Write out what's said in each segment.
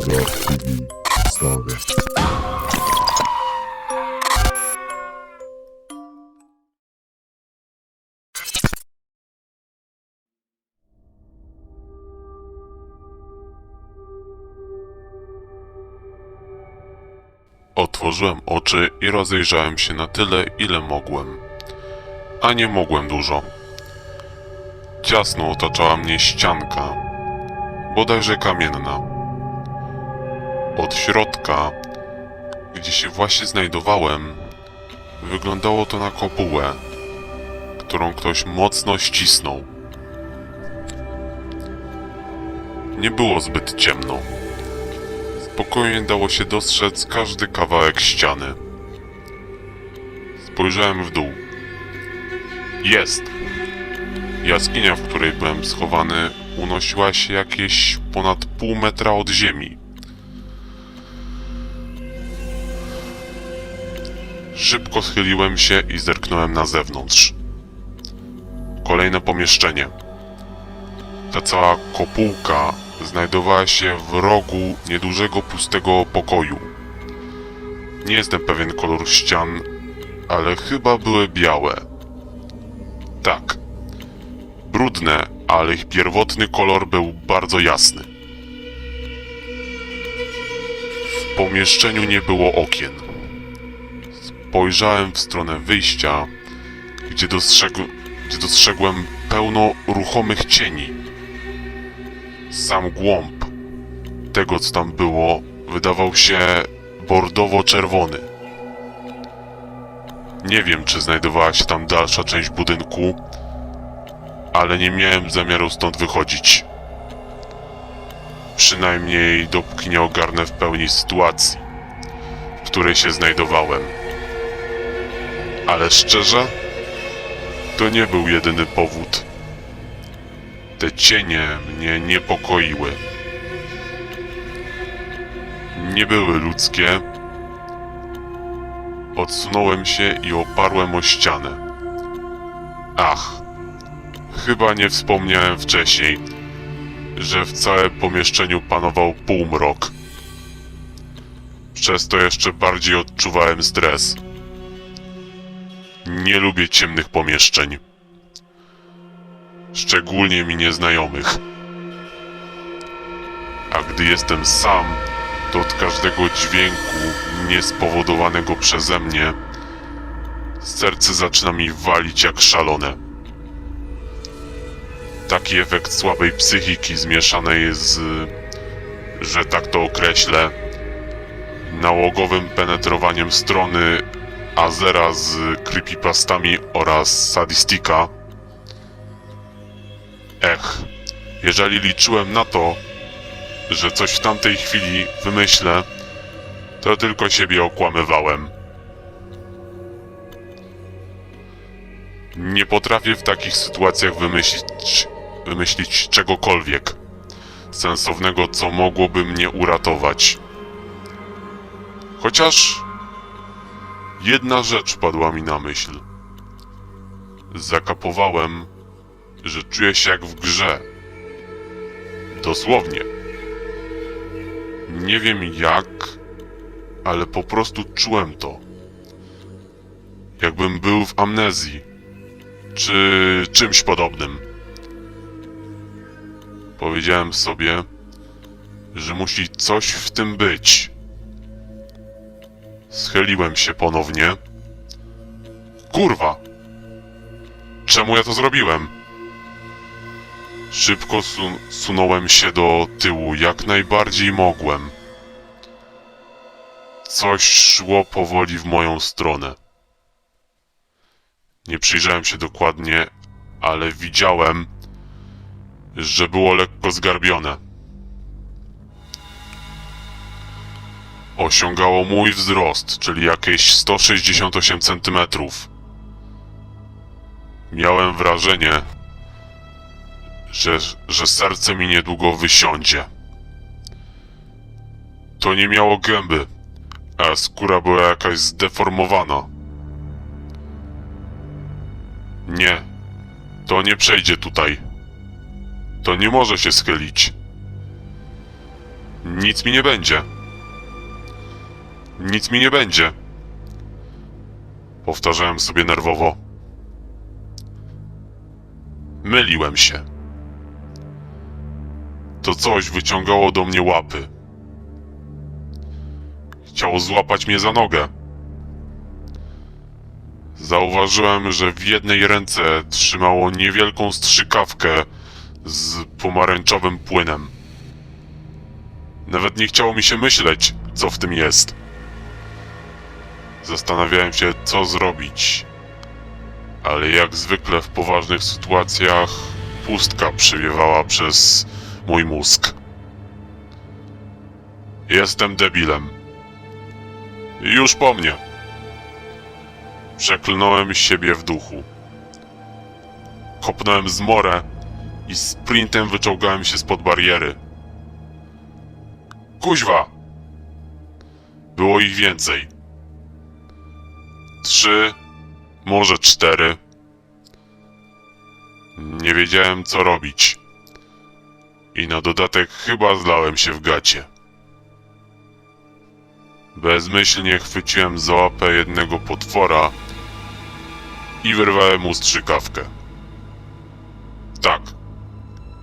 TV przedstawia. Otworzyłem oczy i rozejrzałem się na tyle, ile mogłem. A nie mogłem dużo. Ciasno otaczała mnie ścianka, bodajże kamienna. Od środka, gdzie się właśnie znajdowałem, wyglądało to na kopułę, którą ktoś mocno ścisnął. Nie było zbyt ciemno. Spokojnie dało się dostrzec każdy kawałek ściany. Spojrzałem w dół. Jest! Jaskinia, w której byłem schowany, unosiła się jakieś ponad pół metra od ziemi. Szybko schyliłem się i zerknąłem na zewnątrz. Kolejne pomieszczenie. Ta cała kopułka znajdowała się w rogu niedużego pustego pokoju. Nie jestem pewien kolor ścian, ale chyba były białe. Tak. Brudne, ale ich pierwotny kolor był bardzo jasny. W pomieszczeniu nie było okien. Spojrzałem w stronę wyjścia, gdzie, dostrzegł, gdzie dostrzegłem pełno ruchomych cieni. Sam głąb tego, co tam było, wydawał się bordowo-czerwony. Nie wiem, czy znajdowała się tam dalsza część budynku, ale nie miałem zamiaru stąd wychodzić. Przynajmniej dopóki nie ogarnę w pełni sytuacji, w której się znajdowałem. Ale szczerze, to nie był jedyny powód. Te cienie mnie niepokoiły. Nie były ludzkie. Odsunąłem się i oparłem o ścianę. Ach, chyba nie wspomniałem wcześniej, że w całym pomieszczeniu panował półmrok. Przez to jeszcze bardziej odczuwałem stres. Nie lubię ciemnych pomieszczeń szczególnie mi nieznajomych. A gdy jestem sam, to od każdego dźwięku niespowodowanego przeze mnie serce zaczyna mi walić jak szalone. Taki efekt słabej psychiki zmieszanej z, że tak to określę, nałogowym penetrowaniem strony Azera z creepypastami oraz sadistika Ech, jeżeli liczyłem na to, że coś w tamtej chwili wymyślę, to tylko siebie okłamywałem. Nie potrafię w takich sytuacjach wymyślić, wymyślić czegokolwiek sensownego, co mogłoby mnie uratować. Chociaż jedna rzecz padła mi na myśl. Zakapowałem że czuję się jak w grze. Dosłownie. Nie wiem jak, ale po prostu czułem to. Jakbym był w amnezji, czy czymś podobnym. Powiedziałem sobie, że musi coś w tym być. Schyliłem się ponownie. Kurwa! Czemu ja to zrobiłem? Szybko sun sunąłem się do tyłu, jak najbardziej mogłem. Coś szło powoli w moją stronę. Nie przyjrzałem się dokładnie, ale widziałem, że było lekko zgarbione. Osiągało mój wzrost, czyli jakieś 168 cm. Miałem wrażenie, że, że serce mi niedługo wysiądzie. To nie miało gęby, a skóra była jakaś zdeformowana. Nie, to nie przejdzie tutaj. To nie może się schylić. Nic mi nie będzie. Nic mi nie będzie. Powtarzałem sobie nerwowo. Myliłem się. To coś wyciągało do mnie łapy. Chciało złapać mnie za nogę. Zauważyłem, że w jednej ręce trzymało niewielką strzykawkę z pomarańczowym płynem. Nawet nie chciało mi się myśleć, co w tym jest. Zastanawiałem się, co zrobić. Ale jak zwykle w poważnych sytuacjach, pustka przewiewała przez mój mózg. Jestem debilem. Już po mnie. Przeklnąłem siebie w duchu. Kopnąłem zmorę i sprintem wyczołgałem się spod bariery. Kuźwa! Było ich więcej. Trzy, może cztery. Nie wiedziałem co robić. I na dodatek chyba zlałem się w gacie. Bezmyślnie chwyciłem za łapę jednego potwora i wyrwałem mu strzykawkę. Tak,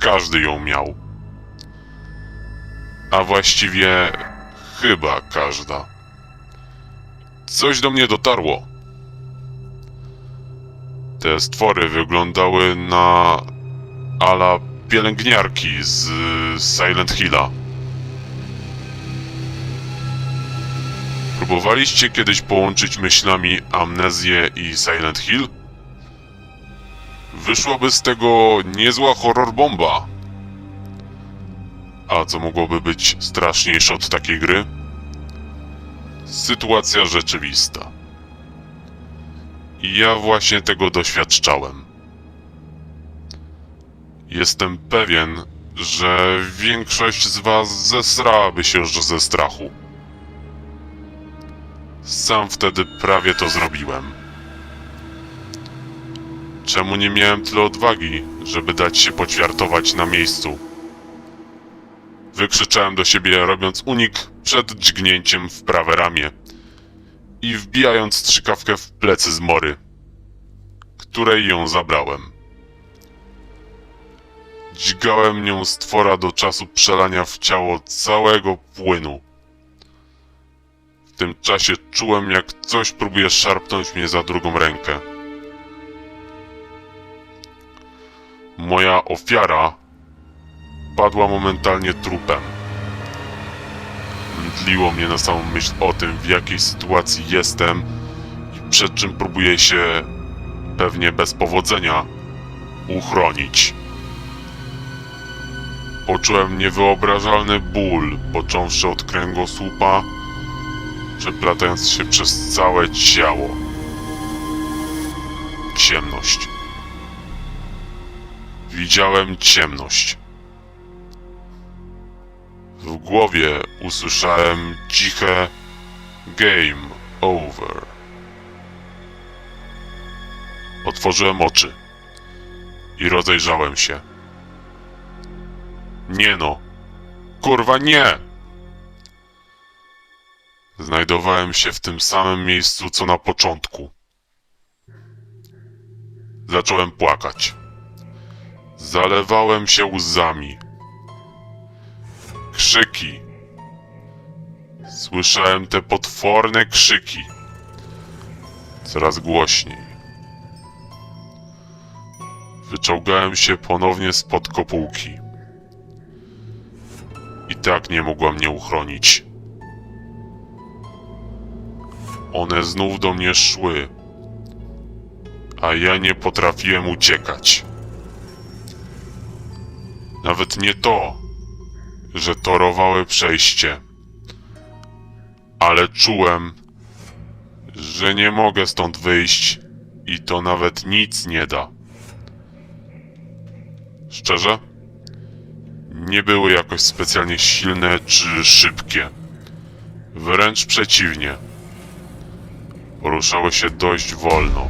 każdy ją miał. A właściwie chyba każda. Coś do mnie dotarło. Te stwory wyglądały na ala pielęgniarki z Silent Hilla. Próbowaliście kiedyś połączyć myślami amnezję i Silent Hill? Wyszłaby z tego niezła horror bomba. A co mogłoby być straszniejsze od takiej gry? Sytuacja rzeczywista. Ja właśnie tego doświadczałem. Jestem pewien, że większość z was zesrałaby się już ze strachu. Sam wtedy prawie to zrobiłem. Czemu nie miałem tyle odwagi, żeby dać się poćwiartować na miejscu? Wykrzyczałem do siebie, robiąc unik przed dźgnięciem w prawe ramię i wbijając strzykawkę w plecy zmory, której ją zabrałem. Dźgałem nią stwora do czasu przelania w ciało całego płynu. W tym czasie czułem, jak coś próbuje szarpnąć mnie za drugą rękę. Moja ofiara padła momentalnie trupem. Mdliło mnie na samą myśl o tym, w jakiej sytuacji jestem i przed czym próbuję się, pewnie bez powodzenia, uchronić. Poczułem niewyobrażalny ból, począwszy od kręgosłupa, przeplatając się przez całe ciało. Ciemność. Widziałem ciemność. W głowie usłyszałem ciche game over. Otworzyłem oczy i rozejrzałem się. Nie no. Kurwa nie! Znajdowałem się w tym samym miejscu co na początku. Zacząłem płakać. Zalewałem się łzami. Krzyki. Słyszałem te potworne krzyki. Coraz głośniej. Wyczołgałem się ponownie spod kopułki. I tak nie mogła mnie uchronić. One znów do mnie szły, a ja nie potrafiłem uciekać. Nawet nie to, że torowały przejście, ale czułem, że nie mogę stąd wyjść i to nawet nic nie da. Szczerze? Nie były jakoś specjalnie silne czy szybkie. Wręcz przeciwnie. Poruszały się dość wolno.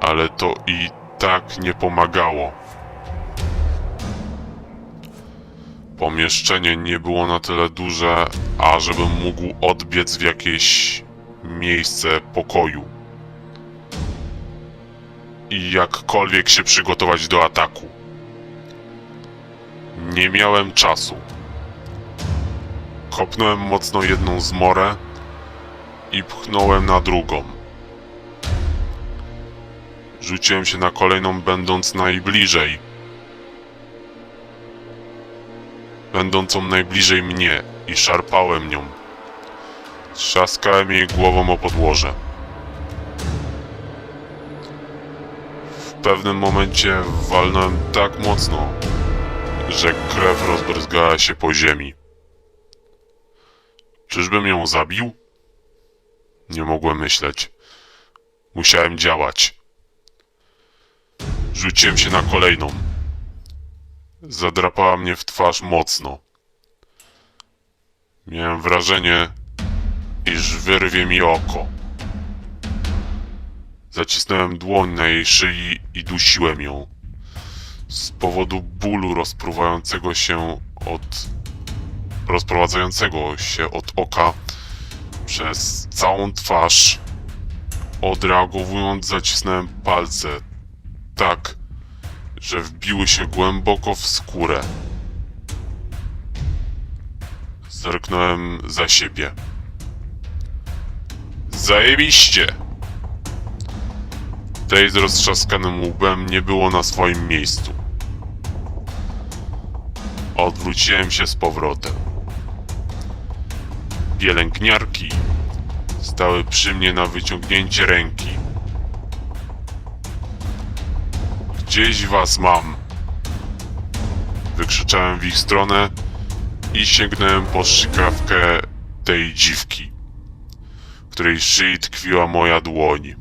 Ale to i tak nie pomagało. Pomieszczenie nie było na tyle duże, ażebym mógł odbiec w jakieś miejsce pokoju. I jakkolwiek się przygotować do ataku. Nie miałem czasu. Kopnąłem mocno jedną zmorę i pchnąłem na drugą. Rzuciłem się na kolejną, będąc najbliżej. Będącą najbliżej mnie i szarpałem nią. Trzaskałem jej głową o podłoże. W pewnym momencie walnąłem tak mocno, że krew rozbryzgała się po ziemi. Czyżbym ją zabił? Nie mogłem myśleć. Musiałem działać. Rzuciłem się na kolejną. Zadrapała mnie w twarz mocno. Miałem wrażenie, iż wyrwie mi oko. Zacisnąłem dłoń na jej szyi i dusiłem ją. Z powodu bólu rozpruwającego się od... rozprowadzającego się od oka przez całą twarz. Odreagowując, zacisnąłem palce tak, że wbiły się głęboko w skórę. Zerknąłem za siebie. Zajebiście! Tej z roztrzaskanym łbem nie było na swoim miejscu. Odwróciłem się z powrotem. Pielęgniarki stały przy mnie na wyciągnięcie ręki. Gdzieś was mam! Wykrzyczałem w ich stronę i sięgnąłem po strzykawkę tej dziwki, której szyi tkwiła moja dłoń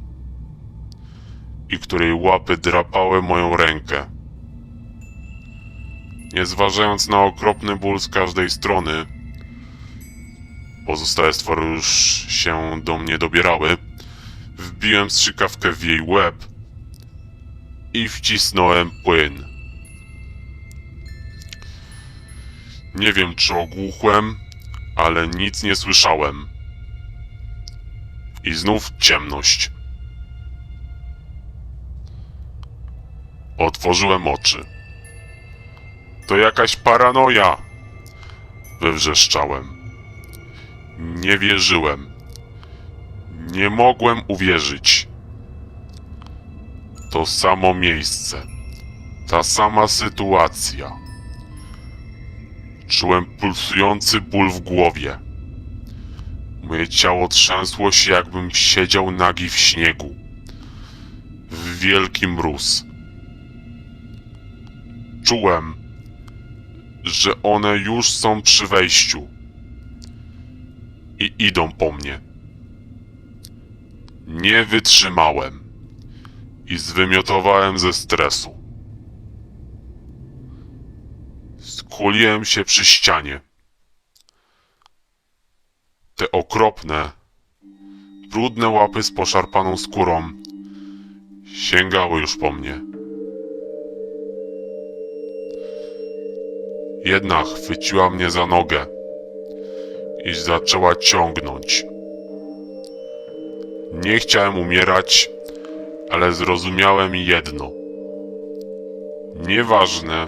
i której łapy drapały moją rękę. Nie zważając na okropny ból z każdej strony, pozostałe stwory już się do mnie dobierały, wbiłem strzykawkę w jej łeb i wcisnąłem płyn. Nie wiem, czy ogłuchłem, ale nic nie słyszałem. I znów ciemność. Otworzyłem oczy. To jakaś paranoja! Wywrzeszczałem. Nie wierzyłem. Nie mogłem uwierzyć. To samo miejsce. Ta sama sytuacja. Czułem pulsujący ból w głowie. Moje ciało trzęsło się, jakbym siedział nagi w śniegu. W wielki mróz. Czułem, że one już są przy wejściu. I idą po mnie. Nie wytrzymałem i zwymiotowałem ze stresu. Skuliłem się przy ścianie. Te okropne, brudne łapy z poszarpaną skórą sięgały już po mnie. Jedna chwyciła mnie za nogę i zaczęła ciągnąć. Nie chciałem umierać, ale zrozumiałem jedno. Nieważne,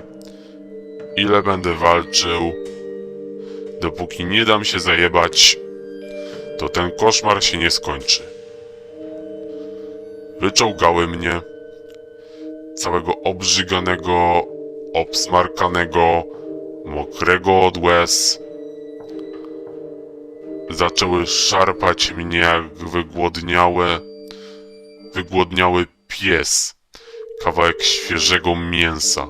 ile będę walczył, dopóki nie dam się zajebać, to ten koszmar się nie skończy. Wyczołgały mnie, całego obrzyganego, obsmarkanego, mokrego od łez. Zaczęły szarpać mnie jak wygłodniałe, wygłodniały pies, kawałek świeżego mięsa.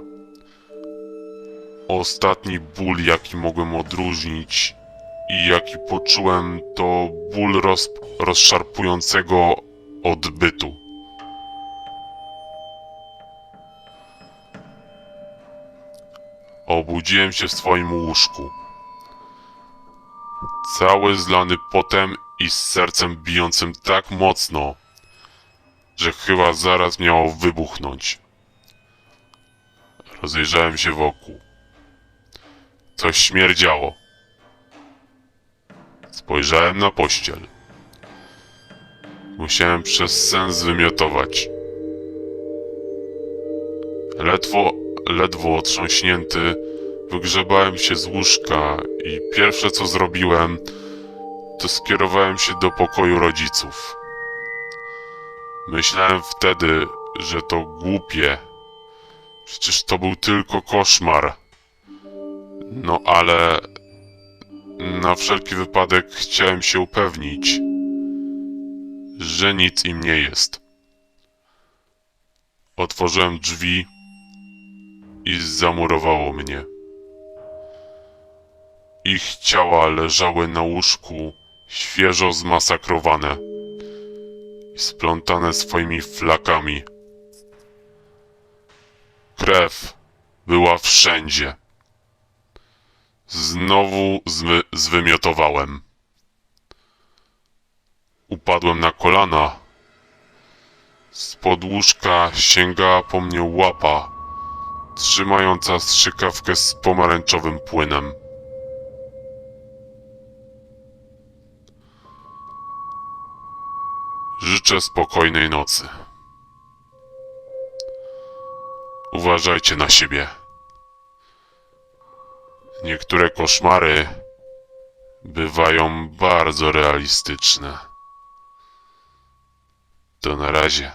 Ostatni ból, jaki mogłem odróżnić i jaki poczułem, to ból roz, rozszarpującego odbytu. Obudziłem się w swoim łóżku. Cały zlany potem i z sercem bijącym tak mocno, że chyba zaraz miało wybuchnąć. Rozejrzałem się wokół. Coś śmierdziało. Spojrzałem na pościel. Musiałem przez sen zwymiotować. Ledwo, ledwo otrząśnięty, wygrzebałem się z łóżka i pierwsze co zrobiłem, to skierowałem się do pokoju rodziców. Myślałem wtedy, że to głupie. Przecież to był tylko koszmar. No ale na wszelki wypadek chciałem się upewnić, że nic im nie jest. Otworzyłem drzwi i zamurowało mnie. Ich ciała leżały na łóżku, świeżo zmasakrowane splątane swoimi flakami. Krew była wszędzie. Znowu zwy, zwymiotowałem. Upadłem na kolana. Spod łóżka sięgała po mnie łapa, trzymająca strzykawkę z pomarańczowym płynem. Życzę spokojnej nocy. Uważajcie na siebie. Niektóre koszmary bywają bardzo realistyczne. To na razie.